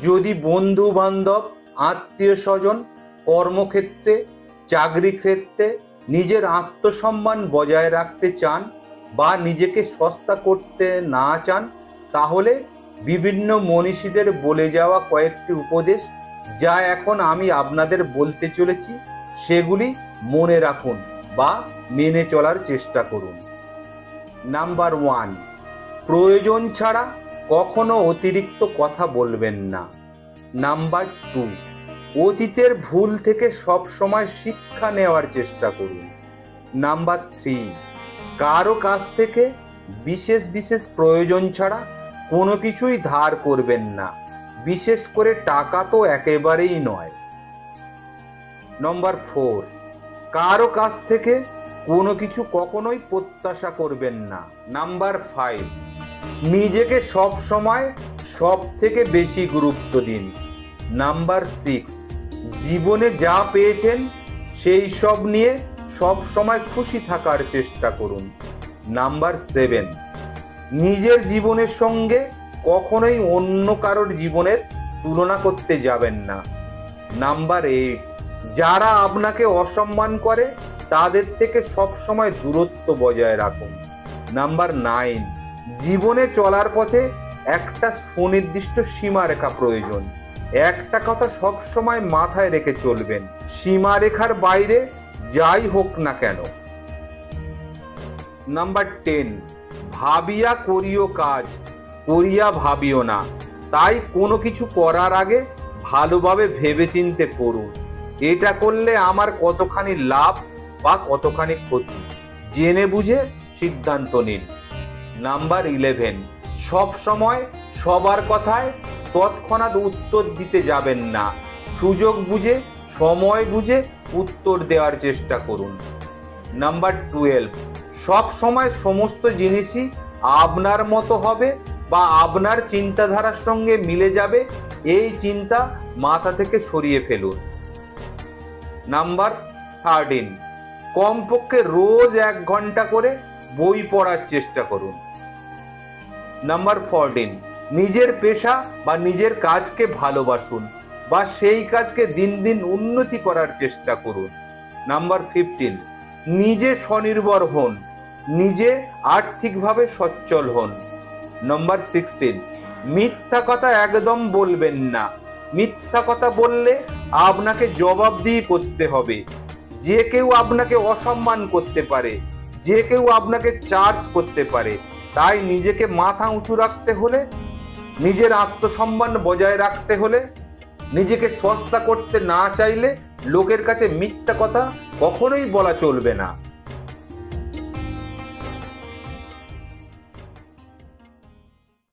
যদি বন্ধু বান্ধব আত্মীয় স্বজন কর্মক্ষেত্রে চাকরি ক্ষেত্রে নিজের আত্মসম্মান বজায় রাখতে চান বা নিজেকে সস্তা করতে না চান, তাহলে বিভিন্ন মনীষীদের বলে যাওয়া কয়েকটি উপদেশ যা এখন আমি আপনাদের বলতে চলেছি, সেগুলি মনে রাখুন বা মেনে চলার চেষ্টা করুন। নাম্বার ওয়ান, প্রয়োজন ছাড়া কখনো অতিরিক্ত কথা বলবেন না। নাম্বার টু, অতীতের ভুল থেকে সব সময় শিক্ষা নেওয়ার চেষ্টা করুন। নাম্বার থ্রি, কারও কাছ থেকে বিশেষ বিশেষ প্রয়োজন ছাড়া কোনো কিছুই ধার করবেন না। বিশেষ করে টাকা তো একেবারেই নয়। নম্বর ফোর, কারও কাছ থেকে কোনো কিছু কখনোই প্রত্যাশা করবেন না। নাম্বার ফাইভ নিজেকে সব সময় সব থেকে বেশি গুরুত্ব দিন। নাম্বার সিক্স, জীবনে যা পেয়েছেন, সেই সব নিয়ে সব সময় খুশি থাকার চেষ্টা করুন। নাম্বার সেভেন, নিজের জীবনের সঙ্গে কখনোই অন্য কারোর জীবনের তুলনা করতে যাবেন না। নাম্বার এইট, যারা আপনাকে অসম্মান করে, তাদের থেকে সব সময় দূরত্ব বজায় রাখুন। নাম্বার নাইন জীবনে চলার পথে একটা সুনির্দিষ্ট সীমারেখা প্রয়োজন। একটা কথা সব সময় মাথায় রেখে চলবেন, সীমারেখার বাইরে যাই হোক না কেন। নাম্বার টেন, ভাবিয়া করিও কাজ, করিয়া ভাবিও না। তাই কোনো কিছু করার আগে ভালোভাবে ভেবেচিন্তে করুন। এটা করলে আমার কতখানি লাভ বা কতখানি ক্ষতি? জেনে বুঝে সিদ্ধান্ত নিন। নাম্বার ইলেভেন সব সময় সবার কথায় তৎক্ষণাৎ উত্তর দিতে যাবেন না। সুযোগ বুঝে, সময় বুঝে উত্তর দেওয়ার চেষ্টা করুন। নাম্বার টুয়েলভ সব সময় সমস্ত জিনিসই আপনার মতো হবে বা আপনার চিন্তাধারার সঙ্গে মিলে যাবে, এই চিন্তা মাথা থেকে সরিয়ে ফেলুন। নাম্বার থার্টিন কমপক্ষে রোজ এক ঘণ্টা করে বই পড়ার চেষ্টা করুন। নাম্বার ফোরটিন নিজের পেশা বা নিজের কাজকে ভালোবাসুন বা সেই কাজকে দিন দিন উন্নতি করার চেষ্টা করুন। নাম্বার ফিফটিন নিজে স্বনির্ভর হন, নিজে আর্থিকভাবে সচ্ছল হন। নাম্বার সিক্সটিন মিথ্যা কথা একদম বলবেন না। মিথ্যা কথা বললে আপনাকে জবাবদিহি করতে হবে। যে কেউ আপনাকে অসম্মান করতে পারে, যে কেউ আপনাকে চার্জ করতে পারে। তাই নিজেকে মাথা উঁচু রাখতে হলে, নিজের আত্মসম্মান বজায় রাখতে হলে, নিজেকে সস্তা করতে না চাইলে লোকের কাছে মিথ্যা কথা কখনোই বলা চলবে না।